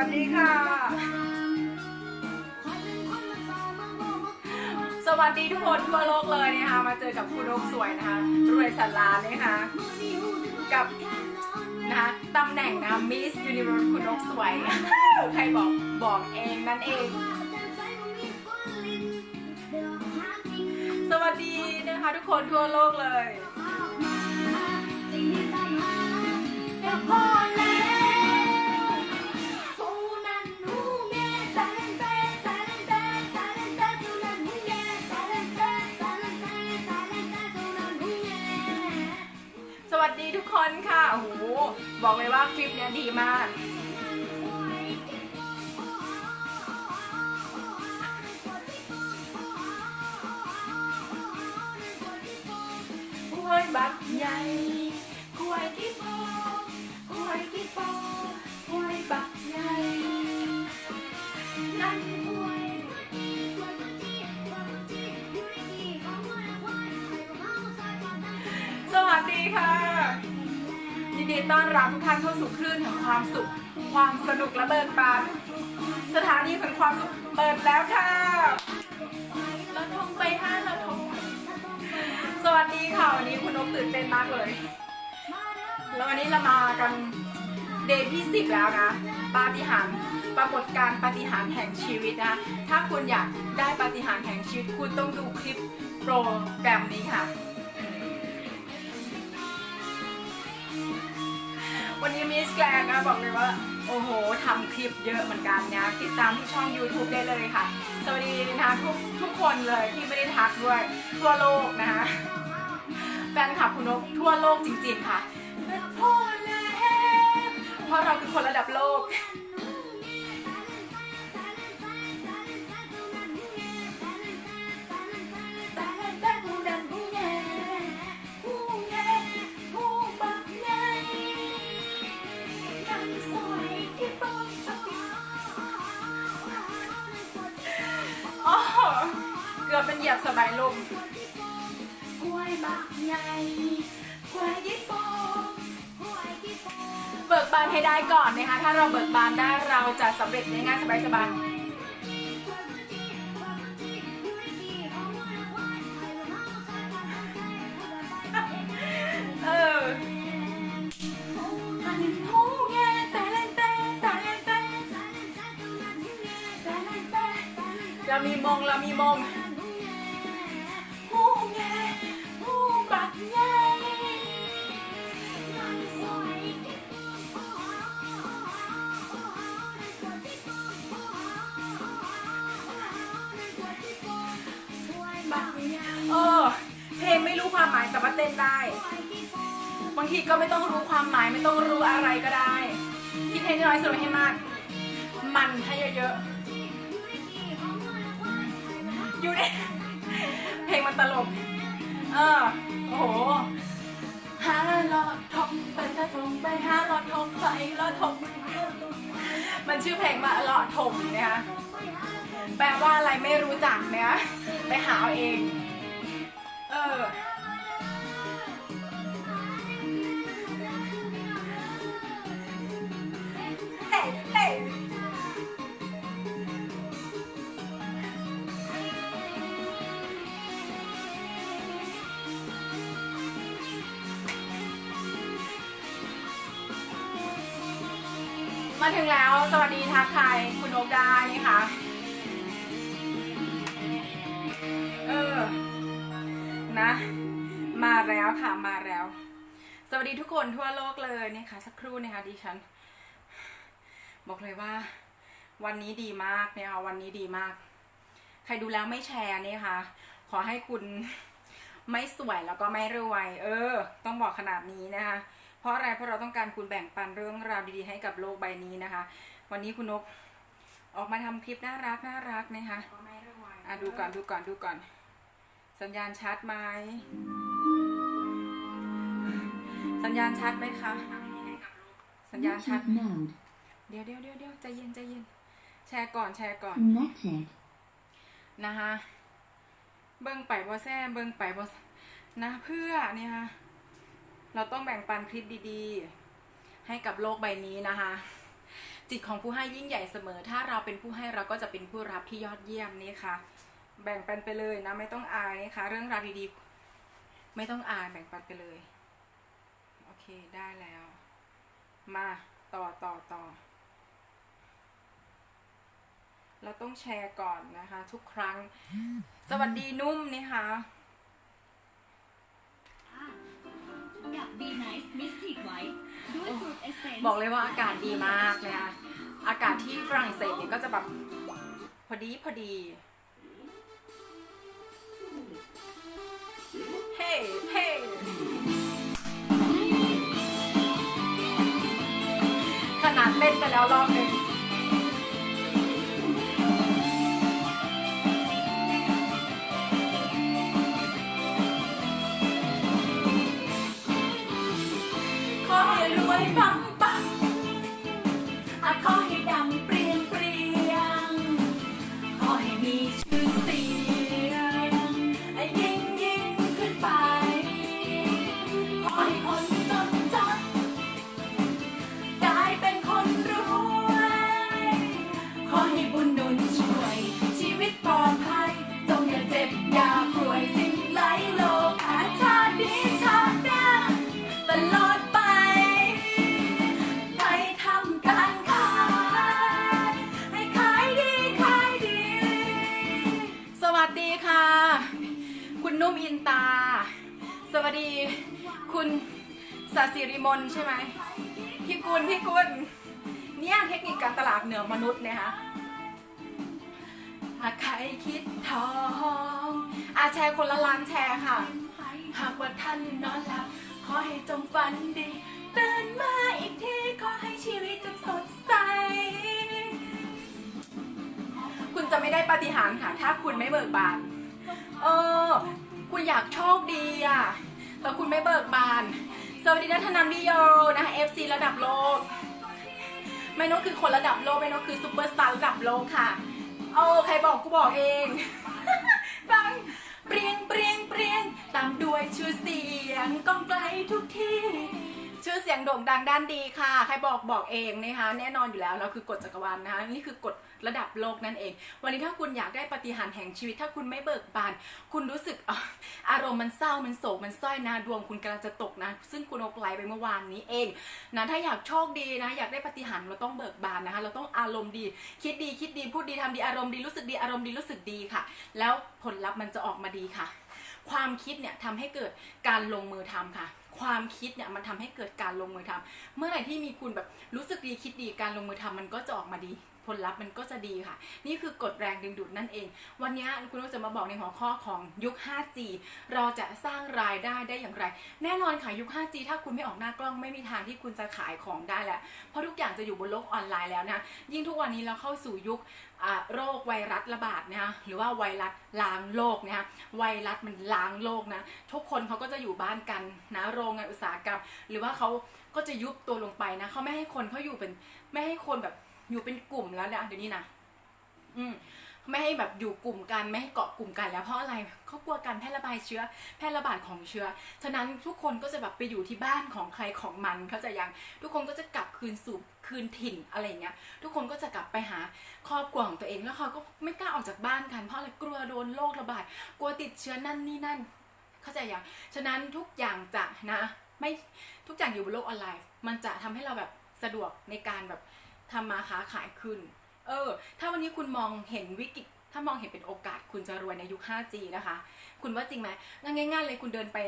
วัสดีค่ะ สวัสดีทุกคนทั่วโลกเลยนะคะ มาเจอกับคุณโลกสวยนะคะ รวยสันลานนะคะ กับนะคะตำแหน่งนะมิสยูนิเวอร์สคุณโลกสวย ใครบอกบอกเองนั่นเอง สวัสดีนะคะทุกคนทั่วโลกเลย ดีทุกคนค่ะ โอ้โห บอกเลยว่าคลิปเนี้ยดีมากกล้วยบักใหญ่กล้วยที่ปอกล้วยที่ปอกล้วยบักใหญ่นั่น ดีต้อนรับทุกท่านเข้าสู่คลื่นแห่งความสุข ความสนุกและเบิกบานสถานีแห่งความสุขเปิดแล้วค่ะเราทงไปห้าเราทงสวัสดีค่ะวันนี้คุณนกตื่นเต้นมากเลย แล้ววันนี้เรามากันเดย์ที่10แล้วนะปาฏิหาริย์ปรากฏการปาฏิหาริย์แห่งชีวิตนะ ถ้าคุณอยากได้ปาฏิหาริย์แห่งชีวิตคุณต้องดูคลิปโปรแกรมนี้ค่ะ วันนี้มิสแกรนนะบอกเลยว่า โอ้โหทำคลิปเยอะเหมือนกันนะ ติดตามที่ช่อง YouTube ได้เลยค่ะ สวัสดีนะทุกทุกคนเลยที่ไม่ได้ทักด้วยทั่วโลกนะคะแฟนคลับคุณนกทั่วโลกจริงๆค่ะเพราะเราคือคนระดับโลก สบายลมกล้วยบักใหญ่กล้วยญี่ปุ่นเบิกบานให้ได้ก่อนนะคะ ถ้าเราเบิกบานได้เราจะสำเร็จในงานสบายสบายๆเออมันหูแง่แต่เล่นแต่แต่เล่นแต่แต่เล่นแต่เรามีมงเรามีมง น้อยสรุปให้มาก มันให้เยอะๆ อยู่ในเพลงมันตลก เออ โอ้โหหาลอดทงไปถ้าทงไปหาลอดทงไปลอดทงมันชื่อเพลงว่าลอดทงนะคะแปลว่าอะไรไม่รู้จักเนี่ยไปหาเอาเอง เออ มาถึงแล้ว สวัสดีทักทายคุณโอ๊กได้นี่ค่ะเออ นะ มาแล้วค่ะ มาแล้ว สวัสดีทุกคนทั่วโลกเลยนะคะ สักครู่นะคะดิฉัน บอกเลยว่า วันนี้ดีมากเนี่ยค่ะวันนี้ดีมาก ใครดูแล้วไม่แชร์เนี่ยค่ะ ขอให้คุณไม่สวยแล้วก็ไม่รวย เออ ต้องบอกขนาดนี้นะคะ ราะอะไรเพราะเราต้องการคุณแบ่งปันเรื่องราวดีๆให้กับโลกใบนี้นะคะ วันนี้คุณนกออกมาทำคลิปน่ารักน่ารักนะคะอะดูก่อนดูก่อนดูก่อน สัญญาณชัดไหมสัญญาณชัดไหมคะสัญญาณชัด Bluetooth mode เดี๋ยวเดี๋ยวเดี๋ยวเดี๋ยวใจเย็นใจเย็นแชร์ก่อนแชร์ก่อน connected. นะคะเบิ่งไปบ่แซ่เบิ่งไปบ่นะเพื่อเนี่ยค่ะ เราต้องแบ่งปันคลิปดีๆ ให้กับโลกใบนี้นะคะ จิตของผู้ให้ยิ่งใหญ่เสมอ ถ้าเราเป็นผู้ให้เราก็จะเป็นผู้รับที่ยอดเยี่ยมนี่ค่ะ แบ่งปันไปเลยนะ ไม่ต้องอายนะคะ เรื่องราวดีๆ ไม่ต้องอายแบ่งปันไปเลย โอเคได้แล้ว มาต่อต่อต่อเราต้องแชร์ก่อนนะคะ ทุกครั้ง สวัสดีนุ่มนี่ค่ะ กับ Be Nice Mystic White ด้วย Fruit Essence บอกเลยว่าอากาศดีมากเลยค่ะอากาศที่ฝรั่งเศสเนี่ยก็จะแบบพอดีพอดี เฮ้เฮ้ขนาดเต้นไปแล้วรอบหนึ่ง คุณสาสิริมนใช่ไหมพี่กุลพี่กุลเนี่ยเทคนิคการตลาดเหนือมนุษย์นะคะหากใครคิดทองอาแชร์คนละล้านแชร์ค่ะ หากว่าท่านนอนหลับ ขอให้จงฝันดีตื่นมาอีกที ขอให้ชีวิตจงสดใส คุณจะไม่ได้ปฏิหารค่ะ ถ้าคุณไม่เบิกบาน เออ คุณอยากโชคดีอะ เราคุณไม่เบิกบาน สวัสดีนัทนันดิโยนะคะ FC ระดับโลก ไม่นกคือคนระดับโลกไม่นกคือซูเปอร์สตาร์ระดับโลกค่ะโอ้ใครบอกกูบอกเองฟังเปรียงเปรียงเปรียงตามด้วยชื่อเสียงก้องไกลทุกที่ ชื่อเสียงโด่งดังด้านดีค่ะ ใครบอกบอกเองนะคะ แน่นอนอยู่แล้วเราคือกฎจักรวาลนะคะ นี่คือกฎระดับโลกนั่นเอง วันนี้ถ้าคุณอยากได้ปฏิหารแห่งชีวิต ถ้าคุณไม่เบิกบาน คุณรู้สึกออารมณ์มันเศร้า มันโศก มันส้อยนะ ดวงคุณกำลังจะตกนะ ซึ่งคุณอกไลไปเมื่อวานนี้เองนะ ถ้าอยากโชคดีนะ อยากได้ปฏิหารเราต้องเบิกบานนะคะ เราต้องอารมณ์ดี คิดดี คิดดี พูดดีทำดี อารมณ์ดี รู้สึกดี อารมณ์ดี รู้สึกดีค่ะ แล้วผลลัพธ์มันจะออกมาดีค่ะ ความคิดเนี่ยทำให้เกิดการลงมือทำค่ะ ความคิดเนี่ยมันทำให้เกิดการลงมือทำเมื่อไหร่ที่มีคุณแบบรู้สึกดีคิดดีการลงมือทำมันก็จะออกมาดี ผลลัพธ์มันก็จะดีค่ะ นี่คือกฎแรงดึงดูดนั่นเอง วันนี้คุณก็จะมาบอกในหัวข้อของยุค 5G เราจะสร้างรายได้ได้อย่างไร แน่นอนค่ะยุค 5G ถ้าคุณไม่ออกหน้ากล้องไม่มีทางที่คุณจะขายของได้แหล้วเพราะทุกอย่างจะอยู่บนโลกออนไลน์แล้วนะยิ่งทุกวันนี้เราเข้าสู่ยุคโรคไวรัสระบาดนะคะหรือว่าไวรัสล้างโลกนะคะไวรัสมันล้างโลกนะทุกคนเขาก็จะอยู่บ้านกันนะโรงงานอุตสาหกรรม หรือว่าเขาก็จะยุบตัวลงไปนะเขาไม่ให้คนเขาอยู่เป็นไม่ให้คนแบบ อยู่เป็นกลุ่มแล้วนะเดี๋ยวนี้นะอืมไม่ให้แบบอยู่กลุ่มกันไม่ให้เกาะกลุ่มกันแล้วเพราะอะไรเขากลัวการแพร่ระบายเชื้อ แพร่ระบาดของเชื้อ ฉะนั้นทุกคนก็จะแบบไปอยู่ที่บ้านของใครของมันเขาใจะยังทุกคนก็จะกลับคืนสู่คืนถิ่นอะไรเงี้ย ทุกคนก็จะกลับไปหาครอบครัวของตัวเองแล้วเขาก็ไม่กล้าออกจากบ้านกันเพราะอะไรกลัวโดนโรคระบาดกลัวติดเชื้อนั่นนี่นั่น เข้าใจยังฉะนั้นทุกอย่างจะนะ ไม่ทุกอย่างอยู่บนโลกออนไลน์ มันจะทำให้เราแบบสะดวกในการแบบ ทำมาค้าขายขึ้น เออ ถ้าวันนี้คุณมองเห็นวิกฤต ถ้ามองเห็นเป็นโอกาสคุณจะรวยในยุค 5G นะคะ คุณว่าจริงไหมง่ายๆเลยคุณเดินไป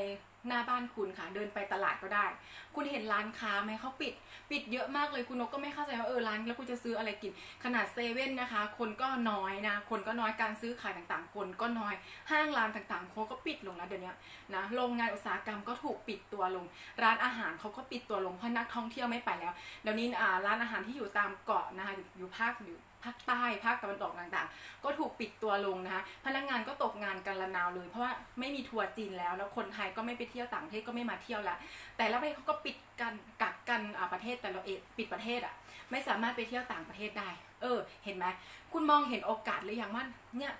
หน้าบ้านคุณค่ะ เดินไปตลาดก็ได้ คุณเห็นร้านค้าไหมเขาปิด ปิดเยอะมากเลยคุณนกก็ไม่เข้าใจว่าเออร้านแล้วคุณจะซื้ออะไรกิน ขนาดเซเว่นนะคะ คนก็น้อยนะ คนก็น้อยการซื้อขายต่างๆ คนก็น้อยห้างร้านต่างๆเขาก็ปิดลงแล้วเดี๋ยวนี้นะโรงงานอุตสาหกรรมก็ถูกปิดตัวลง ร้านอาหารเขาก็ปิดตัวลงเพราะนักท่องเที่ยวไม่ไปแล้วเดี๋ยวนี้อ่าร้านอาหารที่อยู่ตามเกาะนะคะอยู่ภาคอยู่ ภาคใต้ภาคตะวันออกต่างๆ ก็ถูกปิดตัวลงนะคะพนักงานก็ตกงานกันละนาวเลย เพราะว่าไม่มีทัวร์จีนแล้ว แล้วคนไทยก็ไม่ไปเที่ยวต่างประเทศก็ไม่มาเที่ยวล้วแต่ละประเทศเขาก็ปิดกันกักกันประเทศแต่ละเอปิดประเทศอะไม่สามารถไปเที่ยวต่างประเทศได้ เออ เห็นไหมคุณมองเห็นโอกาสหรือยังว่าเนี่ย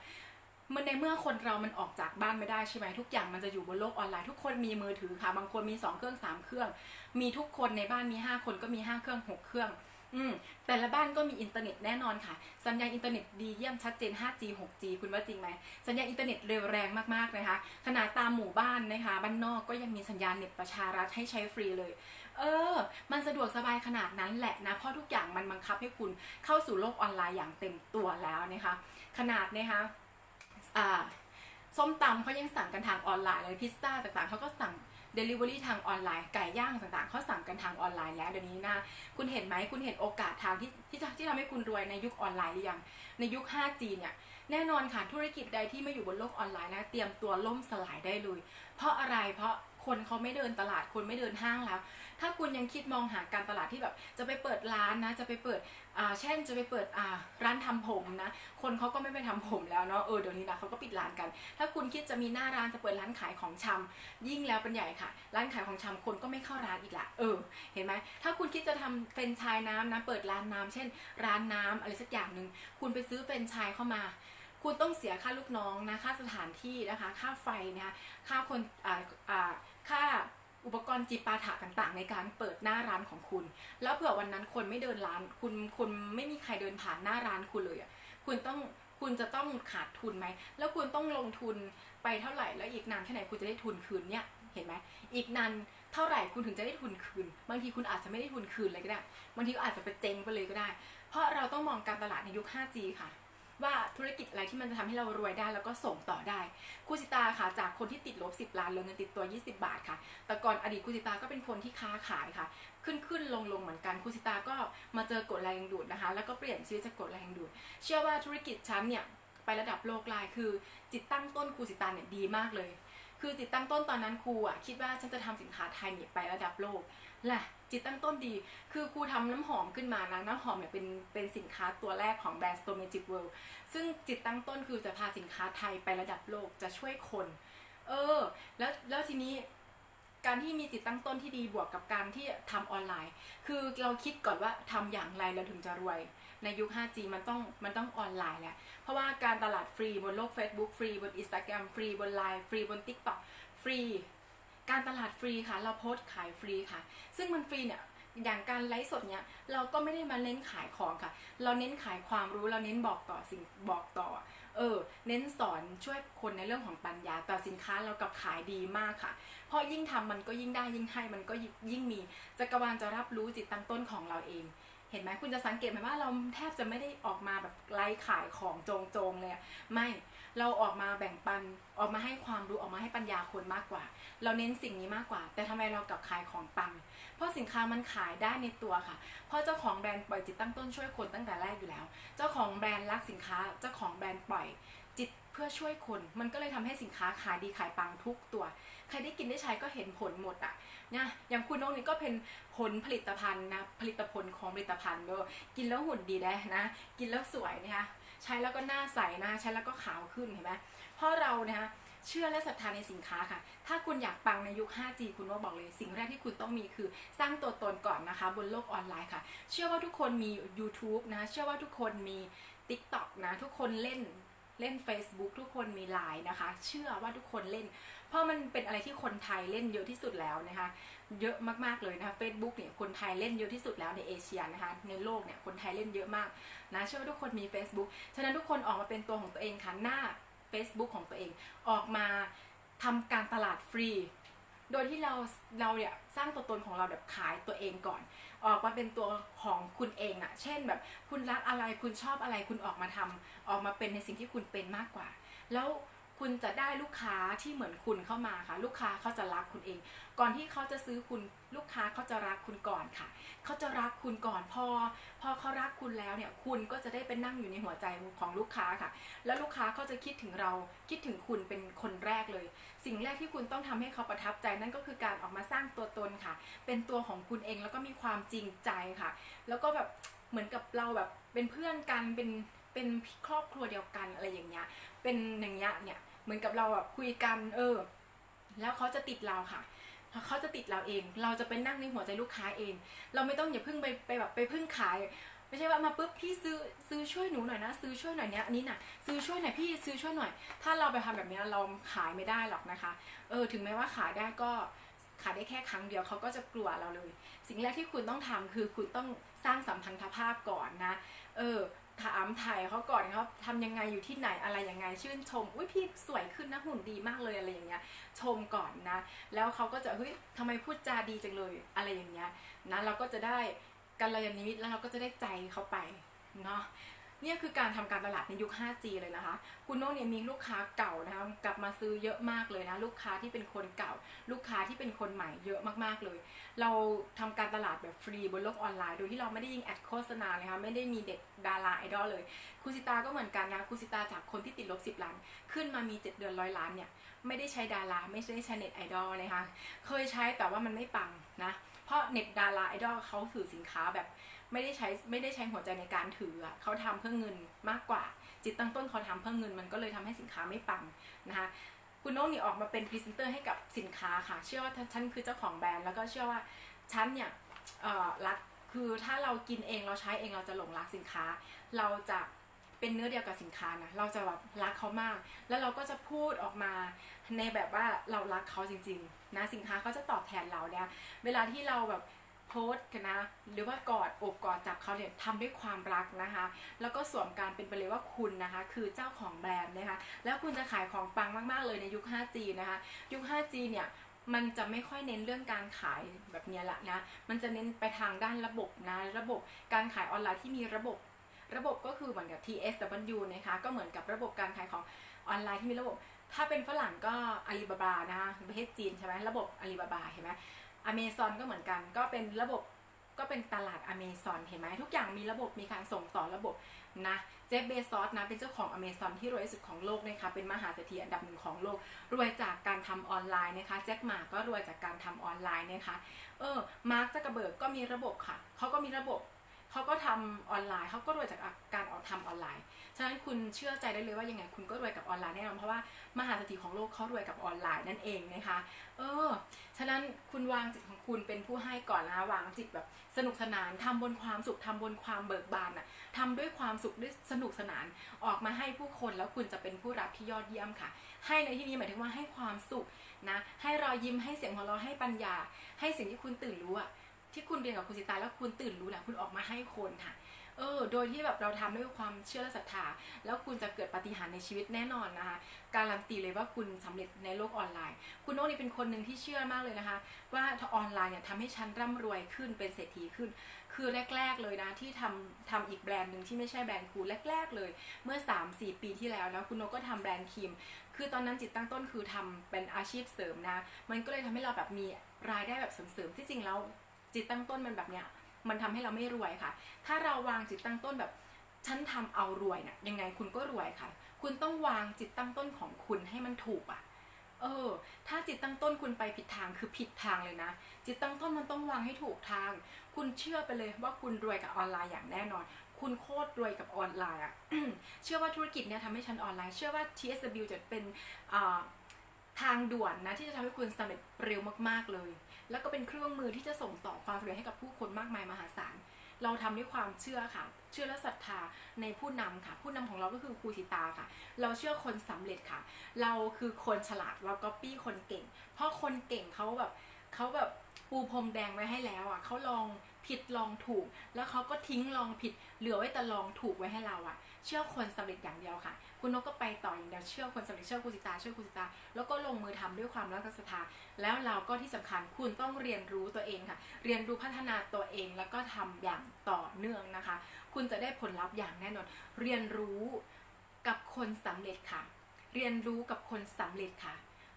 มันในเมื่อคนเรามันออกจากบ้านไม่ได้ใช่ไหมทุกอย่างมันจะอยู่บนโลกออนไลน์ทุกคนมีมือถือค่ะ บางคนมีสองเครื่องสามเครื่อง มีทุกคนในบ้านมีห้าคนก็มีห้าเครื่องหกเครื่อง อืมแต่ละบ้านก็มีอินเทอร์เน็ตแน่นอนค่ะ สัญญาณอินเทอร์เน็ตดีเยี่ยมชัดเจน 5G 6G คุณว่าจริงไหม สัญญาณอินเทอร์เน็ตเร็วแรงมากๆนะคะ ขนาดตามหมู่บ้านนะคะบ้านนอกก็ยังมีสัญญาณเน็ตประชารัฐให้ใช้ฟรีเลย เออ มันสะดวกสบายขนาดนั้นแหละนะ เพราะทุกอย่างมันบังคับให้คุณเข้าสู่โลกออนไลน์อย่างเต็มตัวแล้วนะคะ ขนาดนะคะอ่าส้มตำเขายังสั่งกันทางออนไลน์เลยพิซซ่าต่างๆเขาก็สั่ง Delivery ทางออนไลน์ไก่ย่างต่างๆเขาสั่งกันทางออนไลน์แล้วเดี๋ยวนี้นะคุณเห็นไหมคุณเห็นโอกาสทางที่ที่ที่ทำให้คุณรวยในยุคออนไลน์หรือยังในยุค 5G เนี่ยแน่นอนค่ะธุรกิจใดที่ไม่อยู่บนโลกออนไลน์นะเตรียมตัวล่มสลายได้เลย เพราะอะไรเพราะ คนเขาไม่เดินตลาดคนไม่เดินห้างแล้ว ถ้าคุณยังคิดมองหาการตลาดที่แบบจะไปเปิดร้านนะ จะไปเปิดอ่าเช่นจะไปเปิดอ่าร้านทำผมนะ คนเขาก็ไม่ไปทำผมแล้วเนาะเออเดี๋ยวนี้นะเขาก็ปิดร้านกัน ถ้าคุณคิดจะมีหน้าร้านจะเปิดร้านขายของชำยิ่งแล้วเป็นใหญ่ค่ะ ร้านขายของชำคนก็ไม่เข้าร้านอีกละเออเห็นไหมถ้าคุณคิดจะทำเป็นชายน้ำนะเปิดร้านน้ำเช่น ร้านน้ำอะไรสักอย่างหนึ่งคุณไปซื้อเป็นชายเข้ามาคุณต้องเสียค่าลูกน้องนะ ค่าสถานที่นะคะ ค่าไฟนะคะ ค่าคนอ่าอ่า ค่าอุปกรณ์จิปาถะต่างๆ ในการเปิดหน้าร้านของคุณ แล้วเผื่อวันนั้นคนไม่เดินร้าน คุณคุณไม่มีใครเดินผ่านหน้าร้านคุณเลยอะคุณต้องคุณจะต้องขาดทุนไหม แล้วคุณต้องลงทุนไปเท่าไหร่ แล้วอีกนานแค่ไหนคุณจะได้ทุนคืนเนี่ย เห็นไหม อีกนานเท่าไหร่คุณถึงจะได้ทุนคืน บางทีคุณอาจจะไม่ได้ทุนคืนเลยก็ได้ บางทีก็อาจจะไปเจ๊งไปเลยก็ได้ เพราะเราต้องมองการตลาดในยุค 5G ค่ะ ว่าธุรกิจอะไรที่มันจะทำให้เรารวยได้แล้วก็ส่งต่อได้ครูสิตาค่ะ จากคนที่ติดลบ 10 ล้านเหลงเงินติดตัว 20 บาทค่ะ แต่ก่อนอดีตครูสิตาก็เป็นคนที่ค้าขายค่ะ ขึ้นขึ้นลงลงเหมือนกันครูสิตาก็มาเจอกฎแรงดูดนะคะ แล้วก็เปลี่ยนชีวิตจากกฎแรงดูด เชื่อว่าธุรกิจชั้นเนี่ยไประดับโลกลายคือจิตตั้งต้นครูสิตาเนี่ยดีมากเลย คือจิตตั้งต้นตอนนั้นครูอะคิดว่าฉันจะทำสินค้าไทยเนี่ยไประดับโลกแหละ จิตตั้งต้นดี คือครูทำน้ำหอมขึ้นมานะน้ำหอมเนี่ยเป็นเป็นสินค้าตัวแรกของแบรนด์ s t o m a g i c World ซึ่งจิตตั้งต้นคือจะพาสินค้าไทยไประดับโลกจะช่วยคน เออ แล้วแล้วทีนี้การที่มีจิตตั้งต้นที่ดีบวกกับการที่ทำออนไลน์ คือเราคิดก่อนว่าทำอย่างไรเราถึงจะรวย ในยุค 5G มันต้องมันต้องออนไลน์แหละ เพราะว่าการตลาดฟรีบนโลก Facebook ฟรีบน Instagram ฟรีบน Line ฟรีบน TikTok ฟรี การตลาดฟรีค่ะ เราโพสต์ขายฟรีค่ะ ซึ่งมันฟรีเนี่ยอย่างการไลฟ์สดเนี่ยเราก็ไม่ได้มาเน้นขายของค่ะ เราเน้นขายความรู้เราเน้นบอกต่อสิ่งบอกต่อ เออ เน้นสอนช่วยคนในเรื่องของปัญญาต่อสินค้าเรากับขายดีมากค่ะ เพราะยิ่งทำมันก็ยิ่งได้ยิ่งให้มันก็ยิ่งมีจักรวาลจะรับรู้จิตตั้งต้นของเราเอง เห็นไหมคุณจะสังเกตไหมว่าเราแทบจะไม่ได้ออกมาแบบไลฟ์ขายของโจงๆเลยไม่เราออกมาแบ่งปันออกมาให้ความรู้ออกมาให้ปัญญาคนมากกว่า เราเน้นสิ่งนี้มากกว่า แต่ทำไมเรากลับขายของปัง เพราะสินค้ามันขายได้ในตัวค่ะ เพราะเจ้าของแบรนด์ปล่อยจิตตั้งต้นช่วยคนตั้งแต่แรกอยู่แล้ว เจ้าของแบรนด์รักสินค้า เจ้าของแบรนด์ปล่อยจิตเพื่อช่วยคน มันก็เลยทำให้สินค้าขายดีขายปังทุกตัว ใครได้กินได้ใช้ก็เห็นผลหมดอะนะอย่างคุณนกนี่ก็เป็นผลผลิตภัณฑ์นะผลิตผลของผลิตภัณฑ์เนอกินแล้วหุ่นดีได้นะ กินแล้วสวยนะคะใช้แล้วก็หน้าใสนะใช้แล้วก็ขาวขึ้นเห็นไหมเพราะเรานะคะเชื่อและศรัทธาในสินค้าค่ะ ถ้าคุณอยากปังในยุค 5G คุณว่าบอกเลย สิ่งแรกที่คุณต้องมีคือสร้างตัวตนก่อนนะคะ บนโลกออนไลน์ค่ะ เชื่อว่าทุกคนมี YouTube นะ เชื่อว่าทุกคนมี TikTok นะ ทุกคนเล่นเล่น Facebook ทุกคนมีไลน์นะคะ เชื่อว่าทุกคนเล่น เพราะมันเป็นอะไรที่คนไทยเล่นเยอะที่สุดแล้วนะคะ เยอะมากๆเลยนะคะ Facebook เนี่ยคนไทยเล่นเยอะที่สุดแล้วในเอเชียนะคะ ในโลกเนี่ยคนไทยเล่นเยอะมากนะเชื่อว่าทุกคนมี Facebook ฉะนั้นทุกคนออกมาเป็นตัวของตัวเองค่ะหน้า Facebook ของตัวเองออกมาทำการตลาดฟรี โดยที่เราเราเนี่ยสร้างตัวตนของเราแบบขายตัวเองก่อน ออกมาเป็นตัวของคุณเองอะเช่นแบบคุณรักอะไรคุณชอบอะไรคุณออกมาทำออกมาเป็นในสิ่งที่คุณเป็นมากกว่า แล้ว คุณจะได้ลูกค้าที่เหมือนคุณเข้ามาค่ะ ลูกค้าเขาจะรักคุณเอง ก่อนที่เขาจะซื้อคุณลูกค้าเขาจะรักคุณก่อนค่ะ เขาจะรักคุณก่อนพอ พอเขารักคุณแล้วเนี่ยคุณก็จะได้เป็นนั่งอยู่ในหัวใจของลูกค้าค่ะ แล้วลูกค้าเขาจะคิดถึงเราคิดถึงคุณเป็นคนแรกเลย สิ่งแรกที่คุณต้องทำให้เขาประทับใจนั่นก็คือการออกมาสร้างตัวตนค่ะ เป็นตัวของคุณเองแล้วก็มีความจริงใจค่ะ แล้วก็แบบเหมือนกับเราแบบเป็นเพื่อนกันเป็นเป็นครอบครัวเดียวกันอะไรอย่างเงี้ย เป็นอย่างเงี้ยเนี่ย มือนกับเราแบบคุยกันเออ แล้วเขาจะติดเราค่ะเขาจะติดเราเอง เราจะเป็นนั่งในหัวใจลูกค้าเอง เราไม่ต้องอย่าเพิ่งไปไปแบบไปพึ่งขาย ไม่ใช่ว่ามาปุ๊บพี่ซื้อซื้อช่วยหนูหน่อยนะ ซื้อช่วยหน่อยเนี้ยนี้น่ะซื้อช่วยหน่อยพี่ซื้อช่วยหน่อย ถ้าเราไปทำแบบนี้เราขายไม่ได้หรอกนะคะ เออ ถึงแม้ว่าขายได้ก็ขายได้แค่ครั้งเดียวเขาก็จะกลัวเราเลย สิ่งแรกที่คุณต้องทำคือคุณต้องสร้างสัมพันธภาพก่อนนะ เออ ถามถ่ายเขาก่อนเขาทำยังไงอยู่ที่ไหนอะไรยังไง ชื่นชมอุ้ยพี่สวยขึ้นนะหุ่นดีมากเลยอะไรอย่างเงี้ย ชมก่อนนะ แล้วเขาก็จะเฮ้ยทำไมพูดจาดีจังเลยอะไรอย่างเงี้ยนะเราก็จะได้กัลยาณมิตรแล้วเราก็จะได้ใจเขาไปเนาะ เนี่ยคือการทำการตลาดในยุค 5G เลยนะคะ คุณโน่เนี่ยมีลูกค้าเก่านะคะกลับมาซื้อเยอะมากเลยนะ ลูกค้าที่เป็นคนเก่า ลูกค้าที่เป็นคนใหม่เยอะมากๆเลย เราทำการตลาดแบบฟรีบนโลกออนไลน์ โดยที่เราไม่ได้ยิงแอดโฆษณาเลยค่ะไม่ได้มีเด็กดาราไอดอลเลยครูสิตาก็เหมือนกันนะครูสิตาจากคนที่ติดลบ 10 ล้าน ขึ้นมามี 7 เดือนร้อยล้านเนี่ยไม่ได้ใช้ดารา ไม่ได้ใช้เน็ตไอดอลเลยค่ะเคยใช้แต่ว่ามันไม่ปังนะเพราะเน็ตดาราไอดอลเขาถือสินค้าแบบ ไม่ได้ใช้ไม่ได้ใช้หัวใจในการถือเขาทำเพื่อเงินมากกว่า จิตตั้งต้นเขาทำเพื่อเงินมันก็เลยทำให้สินค้าไม่ปังนะคะคุณโน้ตนี่ออกมาเป็นพรีเซนเตอร์ให้กับสินค้าค่ะ เชื่อว่าฉันคือเจ้าของแบรนด์แล้วก็เชื่อว่าฉันเนี่ยรักคือถ้าเรากินเองเราใช้เองเราจะหลงรักสินค้า เราจะเป็นเนื้อเดียวกับสินค้านะเราจะแบบรักเขามาก แล้วเราก็จะพูดออกมาในแบบว่าเรารักเขาจริง ๆ นะสินค้าเขาจะตอบแทนเราเนี่ยเวลาที่เราแบบ โพสกันนะ หรือว่ากอดอบกอดจับเขาเนี่ยทำด้วยความรักนะคะ แล้วก็สวมการเป็นไปเลยว่าคุณนะคะ คือเจ้าของแบรนด์นะคะ แล้วคุณจะขายของปังมากๆเลยในยุค 5G นะคะ ยุค 5G เนี่ยมันจะไม่ค่อยเน้นเรื่องการขายแบบนี้ยละนะ มันจะเน้นไปทางด้านระบบนะ ระบบการขายออนไลน์ที่มีระบบระบบก็คือเหมือนกับ TSW นะคะ ก็เหมือนกับระบบการขายของออนไลน์ที่มีระบบ ถ้าเป็นฝรั่งก็อาลีบาบานะคะประเทศจีนใช่ไหมระบบอาลีบาบาเห็นไหม อเมซอนก็เหมือนกัน ก็เป็นระบบก็เป็นตลาดอเมซอนเห็นไหมทุกอย่างมีระบบมีการส่งต่อระบบนะเจฟเบซอสนะเป็นเจ้าของอเมซอนที่รวยที่สุดของโลกนะคะเป็นมหาเศรษฐีอันดับหนึ่งของโลก รวยจากการทำออนไลน์นะคะแจ็คหมาก็รวยจากการทำออนไลน์นะคะเออมาร์คซักร์เบิร์กก็มีระบบค่ะเขาก็มีระบบเขาก็ทำออนไลน์เขาก็รวยจากการออกทำออนไลน์ ฉะนั้นคุณเชื่อใจได้เลยว่ายังไงคุณก็รวยกับออนไลน์แน่นอนเพราะว่ามหาเศรษฐีของโลกเขารวยกับออนไลน์นั่นเองนะคะ เออ ฉะนั้นคุณวางจิตของคุณเป็นผู้ให้ก่อนนะวางจิตแบบสนุกสนานทำบนความสุขทำบนความเบิกบานอะทำด้วยความสุขด้วยสนุกสนานออกมาให้ผู้คนแล้วคุณจะเป็นผู้รับที่ยอดเยี่ยมค่ะ ให้ในที่นี้หมายถึงว่าให้ความสุขนะ ให้รอยยิ้มให้เสียงหัวเราะให้ปัญญา ให้สิ่งที่คุณตื่นรู้อะที่คุณเรียนกับคุณสิตาแล้วคุณตื่นรู้นะคุณออกมาให้คนค่ะ เออ โดยที่แบบเราทำด้วยความเชื่อและศรัทธา แล้วคุณจะเกิดปาฏิหาริย์ในชีวิตแน่นอนนะคะ การันตีเลยว่าคุณสำเร็จในโลกออนไลน์ คุณโน่นี่เป็นคนหนึ่งที่เชื่อมากเลยนะคะ ว่าออนไลน์เนี่ยทำให้ฉันร่ำรวยขึ้นเป็นเศรษฐีขึ้น คือแรก ๆเลยนะที่ทำทำอีกแบรนด์หนึ่งที่ไม่ใช่แบรนด์คูแรก ๆ เลย เมื่อ 3-4 ปีที่แล้วนะคุณโนก็ทำแบรนด์ครีม คือตอนนั้นจิตตั้งต้นคือทำเป็นอาชีพเสริมนะ มันก็เลยทำให้เราแบบมีรายได้แบบเสริมๆที่จริงแล้วจิตตั้งต้นมันแบบเนี้ย มันทำให้เราไม่รวยค่ะ ถ้าเราวางจิตตั้งต้นแบบฉันทำเอารวยนะ่ะยังไงคุณก็รวยค่ะ คุณต้องวางจิตตั้งต้นของคุณให้มันถูกอะ่ะเออ ถ้าจิตตั้งต้นคุณไปผิดทางคือผิดทางเลยนะ จิตตั้งต้นมันต้องวางให้ถูกทาง คุณเชื่อไปเลยว่าคุณรวยกับออนไลน์อย่างแน่นอน คุณโคตรรวยกับออนไลน์อะ เชื่อว่าธุรกิจเนี่ยทำให้ฉันออนไลน์ เชื่อว่า TSW จะเป็นอ่า ทางด่วนนะที่จะทำให้คุณสำเร็จเร็วมากๆเลย แล้วก็เป็นเครื่องมือที่จะส่งต่อความสำเร็จให้กับผู้คนมากมายมหาศาล เราทำด้วยความเชื่อค่ะ เชื่อและศรัทธาในผู้นำค่ะ ผู้นำของเราก็คือครูสิตาค่ะ เราเชื่อคนสำเร็จค่ะ เราคือคนฉลาดเราก็ปี้คนเก่ง เพราะคนเก่งเขาแบบเขาแบบปูพรมแดงไว้ให้แล้วอะเขาลองผิดลองถูก แล้วเขาก็ทิ้งลองผิดเหลือไว้แต่ลองถูกไว้ให้เราอะ เชื่อคนสำเร็จอย่างเดียวค่ะ คุณนกก็ไปต่ออย่างเดียวเชื่อคนสำเร็จเชื่อครูสิตาเชื่อครูสิตา แล้วก็ลงมือทำด้วยความรักและศรัทธาแล้วเราก็ที่สำคัญคุณต้องเรียนรู้ตัวเองค่ะ เรียนรู้พัฒนาตัวเองแล้วก็ทำอย่างต่อเนื่องนะคะ คุณจะได้ผลลัพธ์อย่างแน่นอน เรียนรู้กับคนสำเร็จค่ะ เรียนรู้กับคนสำเร็จค่ะ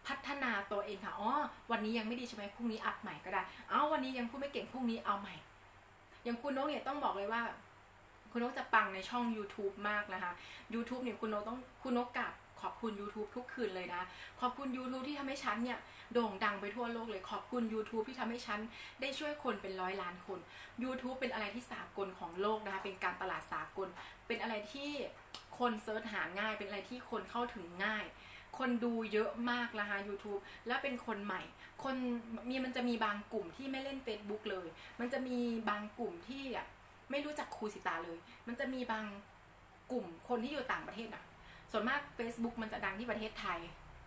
พัฒนาตัวเองค่ะ อ๋อ วันนี้ยังไม่ดีใช่ไหมพรุ่งนี้อัพใหม่ก็ได้ เอาวันนี้ยังพูดไม่เก่ง พรุ่งนี้เอาใหม่ อย่างคุณนกเนี่ยต้องบอกเลยว่า คุณนกจะปังในช่อง YouTube มากนะคะ YouTube เนี่ยคุณนกต้องคุณนกกราบขอบคุณ YouTube ทุกคืนเลยนะ ขอบคุณ YouTube ที่ทำให้ฉันเนี่ยโด่งดังไปทั่วโลกเลย ขอบคุณ YouTube ที่ทำให้ฉันได้ช่วยคนเป็นร้อยล้านคน YouTube เป็นอะไรที่สากลของโลกนะคะ เป็นการตลาดสากล เป็นอะไรที่คนเซิร์ชหาง่าย เป็นอะไรที่คนเข้าถึงง่าย คนดูเยอะมากนะคะ YouTube และเป็นคนใหม่ คนมีมันจะมีบางกลุ่มที่ไม่เล่น Facebook เลย มันจะมีบางกลุ่มที่อะ ไม่รู้จักครูสิตาเลย มันจะมีบางกลุ่มคนที่อยู่ต่างประเทศอะ ส่วนมาก Facebook มันจะดังที่ประเทศไทย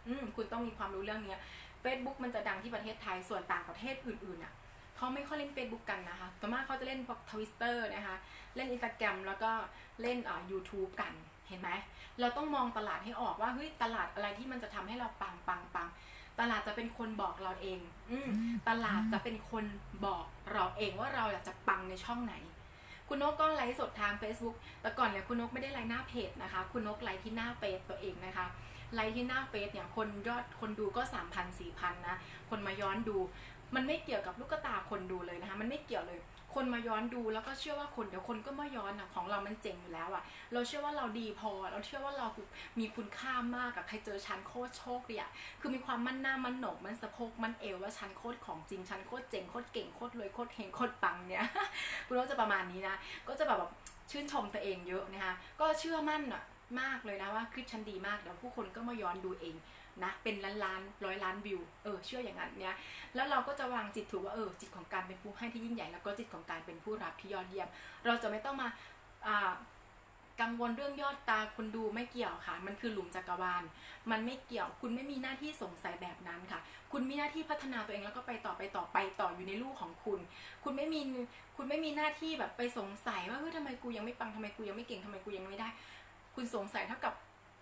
อืมคุณต้องมีความรู้เรื่องเนี้ย Facebook มันจะดังที่ประเทศไทย ส่วนต่างประเทศอื่นๆอะเขาไม่ค่อยเล่น Facebook กันนะคะต่วนมากเขาจะเล่นพวกทวิตเตอร์นะคะ เล่นอินสตาแกรมแล้วก็เล่นอ่า YouTube กัน เห็นไหม เราต้องมองตลาดให้ออกว่า เฮ้ย ตลาดอะไรที่มันจะทำให้เราปังปังปัง ตลาดจะเป็นคนบอกเราเอง อืมตลาดจะเป็นคนบอกเราเองว่าเราอยากจะปังในช่องไหน คุณนกก็ไลฟ์สดทาง Facebook แต่ก่อนเนี่ยคุณนกไม่ได้ไลฟ์หน้าเพจนะคะ คุณนกไลฟ์ที่หน้าเฟซตัวเองนะคะ ไลฟ์ที่หน้าเฟซเนี่ยคนยอดคนดูก็3 0 0 0 4,000นะ คนมาย้อนดู มันไม่เกี่ยวกับลูกตาคนดูเลยนะคะ มันไม่เกี่ยวเลย คนมาย้อนดูแล้วก็เชื่อว่าคนเดี๋ยวคนก็มาย้อนอะของเรามันเจ๋งอยู่แล้วอะเราเชื่อว่าเราดีพอ เราเชื่อว่าเรามีคุณค่ามากอะใครเจอฉันโคตรโชคดีอะคือมีความมั่นหน้ามั่นโหนกมันสะโพกมันเอวว่าฉันโคตรของจริงฉันโคตรเจ๋งโคตรเก่งโคตรรวยโคตรเฮงโคตรปังเนี่ยคุณก็จะประมาณนี้นะ ก็จะแบบแบบชื่นชมตัวเองเยอะนะคะก็เชื่อมั่นอะมากเลยนะว่าคลิปฉันดีมากเดี๋ยวผู้คนก็มาย้อนดูเอง นะเป็นล้านล้านร้อยล้านวิวเออเชื่ออย่างนั้นเนี่ยแล้วเราก็จะวางจิตถูกว่าเออจิตของการเป็นผู้ให้ที่ยิ่งใหญ่แล้วก็จิตของการเป็นผู้รับที่ยอดเยี่ยม เราจะไม่ต้องมาอ่ากังวลเรื่องยอดตาคนดูไม่เกี่ยวค่ะ มันคือหลุมจักรวาล มันไม่เกี่ยว คุณไม่มีหน้าที่สงสัยแบบนั้นค่ะ คุณมีหน้าที่พัฒนาตัวเองแล้วก็ไปต่อไปต่อไปต่ออยู่ในลูกของคุณ คุณไม่มี คุณไม่มีหน้าที่แบบไปสงสัยว่าเฮ้ยทำไมกูยังไม่ปังทำไมกูยังไม่เก่งทำไมกูยังไม่ได้ คุณสงสัยเท่ากับ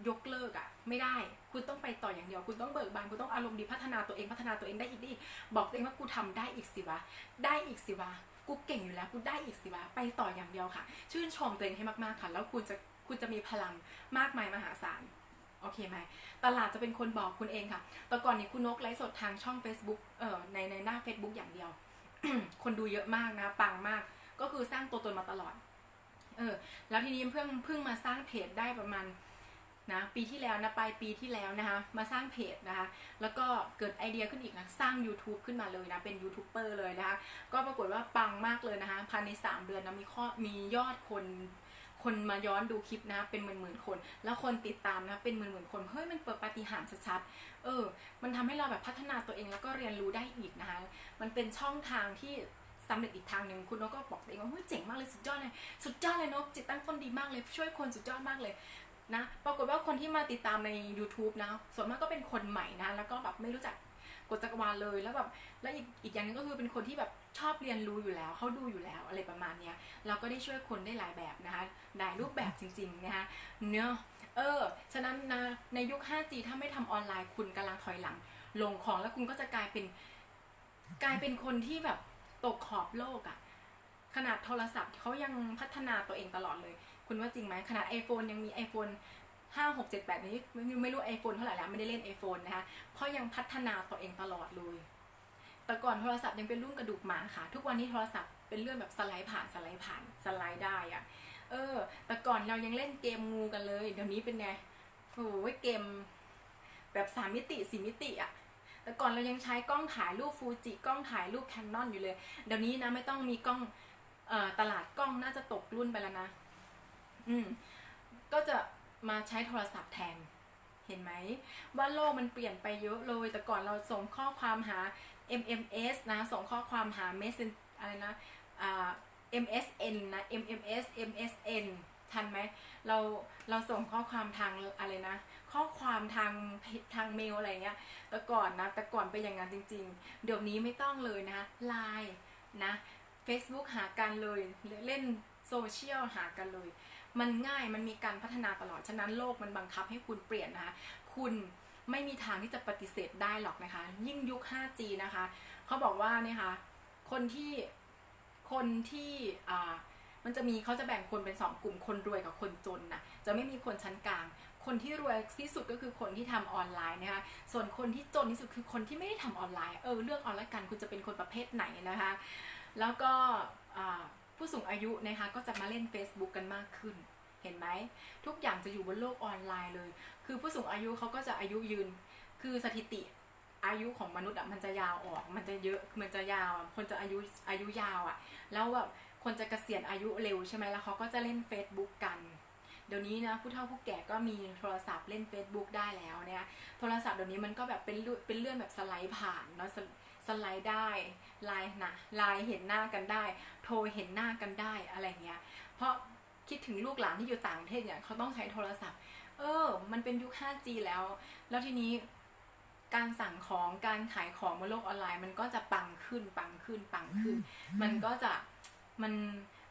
ยกเลิกอะไม่ได้ คุณต้องไปต่ออย่างเดียว คุณต้องเบิกบานคุณต้องอารมณ์ดีพัฒนาตัวเองพัฒนาตัวเองได้อีกได้อีกบอกตัวเองว่ากูทำได้อีกสิวะ ได้อีกสิวะ กูเก่งอยู่แล้ว กูได้อีกสิวะ ไปต่ออย่างเดียวค่ะ ชื่นชมตัวเองให้มากๆค่ะ แล้วคุณจะคุณจะมีพลังมากมายมหาศาลโอเคไหมตลาดจะเป็นคนบอกคุณเองค่ะ แต่ก่อนนี้คุณนกไลฟ์สดทางช่อง Facebook เอ่อในในหน้า Facebook อย่างเดียว คนดูเยอะมากนะ ปังมาก ก็คือสร้างตัวตนมาตลอด เออ แล้วทีนี้เพิ่งเพิ่งมาสร้างเพจได้ประมาณ นะปีที่แล้วนะปลายปีที่แล้วนะคะมาสร้างเพจนะคะแล้วก็เกิดไอเดียขึ้นอีกนะสร้าง YouTube ขึ้นมาเลยนะเป็นยูทูบเบอร์เลยนะคะก็ปรากฏว่าปังมากเลยนะคะภายใน 3 เดือนนะมีข้อมียอดคนคนมาย้อนดูคลิปนะเป็นหมื่นหมื่นๆคน แล้วคนติดตามนะเป็นหมื่นหมื่นๆคนเฮ้ยมันเปิดปาฏิหาริย์ชัดๆเออ มันทำให้เราแบบพัฒนาตัวเองแล้วก็เรียนรู้ได้อีกนะคะมันเป็นช่องทางที่สำเร็จอีกทางหนึ่งคุณนกก็บอกตัวเองว่าเฮ้ยเจ๋งมากเลยสุดยอดเลยสุดยอดเลยนกจิตตั้งต้นดีมากเลยช่วยคนสุดยอดมากเลย นะปรากฏว่าคนที่มาติดตามใน YouTube นะส่วนมากก็เป็นคนใหม่นะ แล้วก็แบบไม่รู้จักกฎจักรวาลเลยแล้วแบบแล้วอีกอีกอย่างหนึงก็คือเป็นคนที่แบบชอบเรียนรู้อยู่แล้วเขาดูอยู่แล้วอะไรประมาณเนี้ยเราก็ได้ช่วยคนได้หลายแบบนะคะหลายรูปแบบจริงๆนะคะเนาะเออฉะนั้นนะในยุค 5G ถ้าไม่ทำออนไลน์คุณกำลังถอยหลัง ลงของแล้วคุณก็จะกลายเป็นกลายเป็นคนที่แบบตกขอบโลกอะขนาดโทรศัพท์เขายังพัฒนาตัวเองตลอดเลย คุณว่าจริงไหมขนาด iPhone ยังมี iPhone ห้าหกเจ็ดแปดนี้ไม่ไม่รู้ iPhone เท่าไหร่แล้วไม่ได้เล่น iPhone นะคะเขาะยังพัฒนาตัวเองตลอดเลยแต่ก่อนโทรศัพท์ยังเป็นรุ่นกระดูกหมาค่ะ ทุกวันนี้โทรศัพท์เป็นเรื่องแบบสไลด์ผ่านสไลด์ผ่านสไลด์ได้อะเออ แต่ก่อนเรายังเล่นเกมงูกันเลย เดี๋ยวนี้เป็นไงโอ้ยเกมแบบสามมิติสี่มิติอะแต่ก่อนเรายังใช้กล้องถ่ายรูปฟูจิกล้องถ่ายรูปแคนนอนอยู่เลย เดี๋ยวนี้นะไม่ต้องมีกล้องออตลาดกล้องน่าจะตกรุ่นไปแล้วนะ อืมก็จะมาใช้โทรศัพท์แทน เห็นไหม ว่าโลกมันเปลี่ยนไปเยอะเลย แต่ก่อนเราส่งข้อความหา MMS นะ ส่งข้อความหา Messen อะไรนะอ่า MSN นะ MMS MSN ทันไหมเราเราส่งข้อความทางอะไรนะ ข้อความทางทางเมลอะไรเงี้ยแต่ก่อนนะแต่ก่อนเป็นอย่างนั้นจริง ๆ เดี๋ยวนี้ไม่ต้องเลยนะไลน์นะ Facebook หากันเลยเล่นโซเชียลหากันเลย มันง่ายมันมีการพัฒนาตลอด ฉะนั้นโลกมันบังคับให้คุณเปลี่ยนนะคะ คุณไม่มีทางที่จะปฏิเสธได้หรอกนะคะ ยิ่งยุค 5G นะคะเขาบอกว่าเนี่ยค่ะคนที่คนที่อ่ามันจะมีเขาจะแบ่งคนเป็นสองกลุ่มคนรวยกับคนจนนะจะไม่มีคนชั้นกลาง คนที่รวยที่สุดก็คือคนที่ทำออนไลน์นะคะส่วนคนที่จนที่สุดคือคนที่ไม่ได้ทำออนไลน์เออเลือกเอาละกันคุณจะเป็นคนประเภทไหนนะคะ แล้วก็อ่า ผู้สูงอายุนะคะก็จะมาเล่น Facebook กันมากขึ้น เห็นไหม ทุกอย่างจะอยู่บนโลกออนไลน์เลย คือผู้สูงอายุเขาก็จะอายุยืน คือสถิติอายุของมนุษย์อะมันจะยาวออก มันจะเยอะ มันจะยาว คนจะอายุอายุยาวอะ แล้วแบบคนจะเกษียณอายุเร็วใช่ไหมแล้วเขาก็จะเล่น Facebook กันเดี๋ยวนี้นะผู้เฒ่าผู้แก่ก็มีโทรศัพท์เล่น Facebook ได้แล้วเนี่ยโทรศัพท์เดี๋ยวนี้มันก็แบบเป็นเรื่องเป็นเรื่องแบบสไลด์ผ่านเนาะสสไลด์ได้ ไลน์นะไลน์เห็นหน้ากันได้ โทรเห็นหน้ากันได้อะไรเงี้ย เพราะคิดถึงลูกหลานที่อยู่ต่างประเทศเนี่ยเขาต้องใช้โทรศัพท์ เออ มันเป็นยุค 5G แล้ว แล้วทีนี้การสั่งของการขายของบนโลกออนไลน์ มันก็จะปังขึ้นปังขึ้นปังขึ้น มันก็จะมัน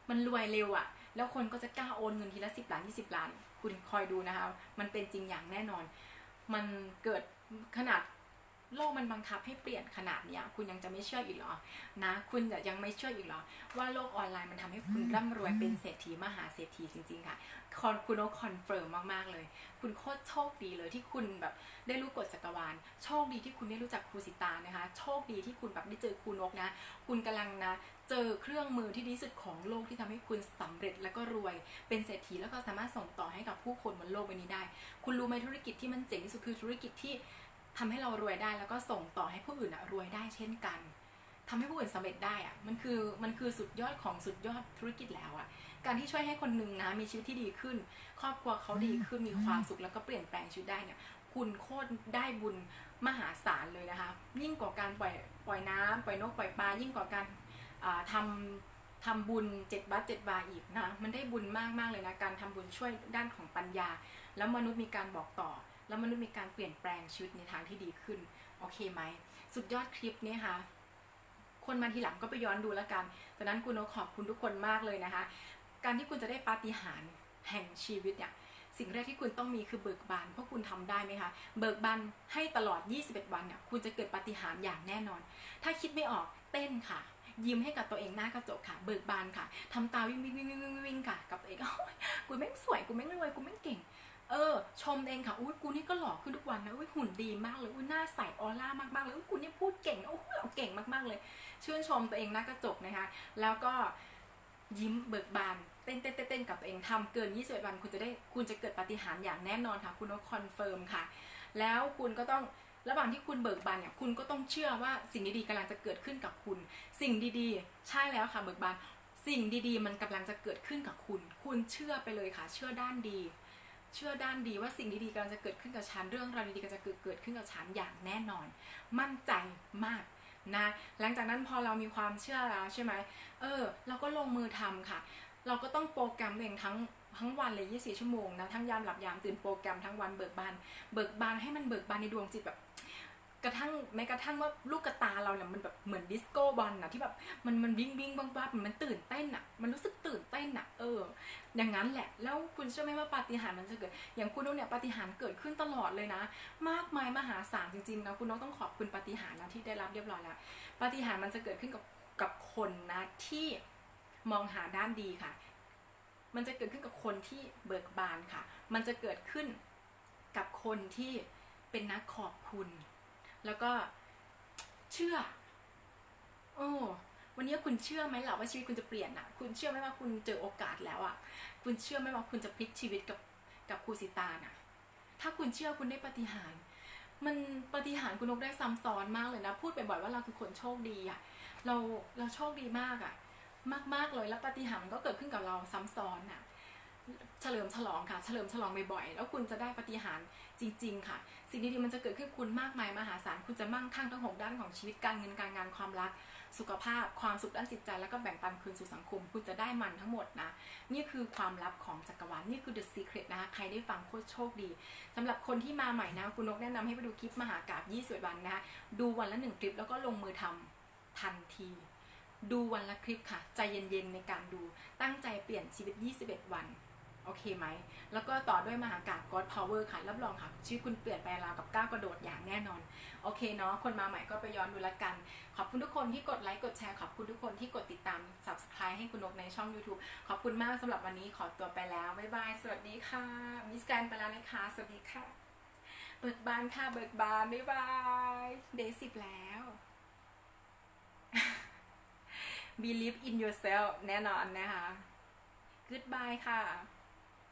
มันรวยเร็วอะ่ะ แล้วคนก็จะกล้าโอนเงินทีละสิบล้านยี่สิบล้าน คุณคอยดูนะคะ มันเป็นจริงอย่างแน่นอน มันเกิดขนาด โลกมันบังคับให้เปลี่ยนขนาดเนี้ยคุณยังจะไม่เชื่ออีกเหรอนะ คุณจะยังไม่เชื่ออีกเหรอ ว่าโลกออนไลน์มันทำให้คุณร่ำรวยเป็นเศรษฐีมหาเศรษฐีจริง ๆ ค่ะคอนคุณโอคอนเฟิร์มมากๆเลย คุณโคตรโชคดีเลยที่คุณแบบได้รู้กฎจักรวาล โชคดีที่คุณได้รู้จักครูสิตานะคะ โชคดีที่คุณแบบได้เจอครูนกนะ คุณกำลังนะเจอเครื่องมือที่ดีสุดของโลกที่ทำให้คุณสำเร็จแล้วก็รวย เป็นเศรษฐีแล้วก็สามารถส่งต่อให้กับผู้คนบนโลกใบนี้ได้ คุณรู้ไหมธุรกิจที่มันเจ๋งที่สุดคือธุรกิจที่ ทำให้เรารวยได้แล้วก็ส่งต่อให้ผู้อื่นอะรวยได้เช่นกันทำให้ผู้อื่นสำเร็จได้อะมันคือมันคือสุดยอดของสุดยอดธุรกิจแล้วอะการที่ช่วยให้คนหนึ่งนะมีชีวิตที่ดีขึ้น ครอบครัวเขาดีขึ้นมีความสุขแล้วก็เปลี่ยนแปลงชีวิตได้เนี่ยคุณโคตรได้บุญมหาศาลเลยนะคะ ยิ่งกว่าการปล่อยปล่อยน้ำปล่อยนกปล่อยปลายิ่งกว่าการอ่าทำทำบุญเจ็ดบัตเจ็ดบาอีกนะมันได้บุญมากมากๆเลยนะการทำบุญช่วยด้านของปัญญา แล้วมนุษย์มีการบอกต่อ แล้วมนุษย์มีการเปลี่ยนแปลงชีวิตในทางที่ดีขึ้น โอเคไหม สุดยอดคลิปนี้ค่ะ คนมาทีหลังก็ไปย้อนดูแล้วกันจากนั้นคุณโอขอบคุณทุกคนมากเลยนะคะ การที่คุณจะได้ปาฏิหาริย์แห่งชีวิตเนี่ยสิ่งแรกที่คุณต้องมีคือเบิกบานเพราะคุณทำได้ไหมคะ เบิกบานให้ตลอด 21 วันเนี่ยคุณจะเกิดปาฏิหาริย์อย่างแน่นอน ถ้าคิดไม่ออกเต้นค่ะ ยิ้มให้กับตัวเองหน้ากระจกค่ะ เบิกบานค่ะทำตาวิ่งวิ่งวิ่งวิ่งวิ่งวิ่งค่ะ กับตัวเองกูแม่งสวยกูแม่งรวยกูแม่งเก่ง เออ ชมเองค่ะอุ้ยกูนี่ก็หล่อขึ้นทุกวันนะอุ้ยหุ่นดีมากเลยอุ้ยหน้าใสออร่ามากๆเลยอุ้ยกูนี่พูดเก่งนะอุ้ยเอาเก่งมากๆเลย ชื่นชมตัวเองหน้ากระจกนะคะ แล้วก็ยิ้มเบิกบานเต้นเต้นเต้นกับตัวเองทำเกิน21วันคุณจะได้คุณจะเกิดปาฏิหาริย์อย่างแน่นอนค่ะ คุณต้องคอนเฟิร์มค่ะ แล้วคุณก็ต้องระหว่างที่คุณเบิกบานเนี่ยคุณก็ต้องเชื่อว่าสิ่งดีๆกำลังจะเกิดขึ้นกับคุณ สิ่งดีๆ ใช่แล้วค่ะเบิกบานสิ่งดีๆ มันกำลังจะเกิดขึ้นกับคุณ คุณเชื่อไปเลยค่ะ เชื่อด้านดี เชื่อด้านดีว่าสิ่งดีๆกำลังจะเกิดขึ้นกับฉันเรื่องราวดีๆกำลังจะเกิดเกิดขึ้นกับฉันอย่างแน่นอน มั่นใจมากนะหลังจากนั้นพอเรามีความเชื่อแล้วใช่ไหมเออ เราก็ลงมือทำค่ะ เราก็ต้องโปรแกรมเองทั้งทั้งวันเลย 24 ชั่วโมงนะ ทั้งยามหลับยามตื่นโปรแกรมทั้งวันเบิกบาน เบิกบานให้มันเบิกบานในดวงจิตแบบ กระทั่งแม้กระทั่งว่าลูกกระตาเราเนี่ยมันแบบเหมือนดิสโก้บอลนะที่แบบมันมันวิ่งวิ่งบ้างบ้ามันตื่นเต้นอะมันรู้สึกตื่นเต้นอะเออ อย่างนั้นแหละ แล้วคุณเชื่อไหมว่าปาฏิหาริย์มันจะเกิด อย่างคุณนุ๊กเนี่ยปาฏิหาริย์เกิดขึ้นตลอดเลยนะ มากมายมหาศาลจริงๆนะคุณน้องต้องขอบคุณปาฏิหาริย์นะที่ได้รับเรียบร้อยแล้วปาฏิหาริย์มันจะเกิดขึ้นกับกับคนนะที่มองหาด้านดีค่ะ มันจะเกิดขึ้นกับคนที่เบิกบานค่ะ มันจะเกิดขึ้นกับคนที่เป็นนักขอบคุณ แล้วก็เชื่อ โอ้วันนี้คุณเชื่อไหมล่ะว่าชีวิตคุณจะเปลี่ยนอะ คุณเชื่อไหมว่าคุณเจอโอกาสแล้วอะ คุณเชื่อไหมว่าคุณจะพลิกชีวิตกับกับครูสิตาน่ะ ถ้าคุณเชื่อคุณได้ปฏิหาร มันปฏิหารคุณนกได้ซ้ำซ้อนมากเลยนะ พูดบ่อยๆว่าเราคือคนโชคดีอะ เราเราโชคดีมากอะ มากๆเลยแล้วปฏิหารมันก็เกิดขึ้นกับเราซ้ำซ้อนอะ เฉลิมฉลองค่ะ เฉลิมฉลองบ่อยๆแล้วคุณจะได้ปฏิหาร จริงๆค่ะ สิ่งดีๆมันจะเกิดขึ้นคุณมากมายมหาศาลคุณจะมั่งคั่งทั้งหกด้านของชีวิตการเงินการงานความรัก สุขภาพความสุขด้านจิตใจ แล้วก็แบ่งปันคืนสู่สังคม คุณจะได้มันทั้งหมดนะ นี่คือความลับของจักรวาลนี่คือ the secret นะคะใครได้ฟังโคตรโชคดีสำหรับคนที่มาใหม่นะคุณนกแนะนำให้ไปดูคลิปมหากราบ20 วันนะคะดูวันละหนึ่งคลิปแล้วก็ลงมือทำทันทีดูวันละคลิปค่ะ ใจเย็นๆในการดูตั้งใจเปลี่ยนชีวิต 21 วัน โอเคไหม แล้วก็ต่อด้วยมหากาบ God Power ค่ะ รับรองค่ะ ชีวิตคุณเปลี่ยนไปราวกับก้าวกระโดดอย่างแน่นอน โอเคเนาะ คนมาใหม่ก็ไปย้อนดูละกัน ขอบคุณทุกคนที่กดไลค์ กดแชร์ ขอบคุณทุกคนที่กดติดตาม subscribe ให้คุณนกในช่อง YouTube ขอบคุณมากสำหรับวันนี้ ขอตัวไปแล้ว บ๊ายบาย สวัสดีค่ะ มิสแกรนไปแล้วนะคะ สวัสดีค่ะ เบิกบานค่ะ เบิกบาน บ๊ายบาย เดย์สิบแล้ว believe in yourself แน่นอนนะคะ goodbye ค่ะ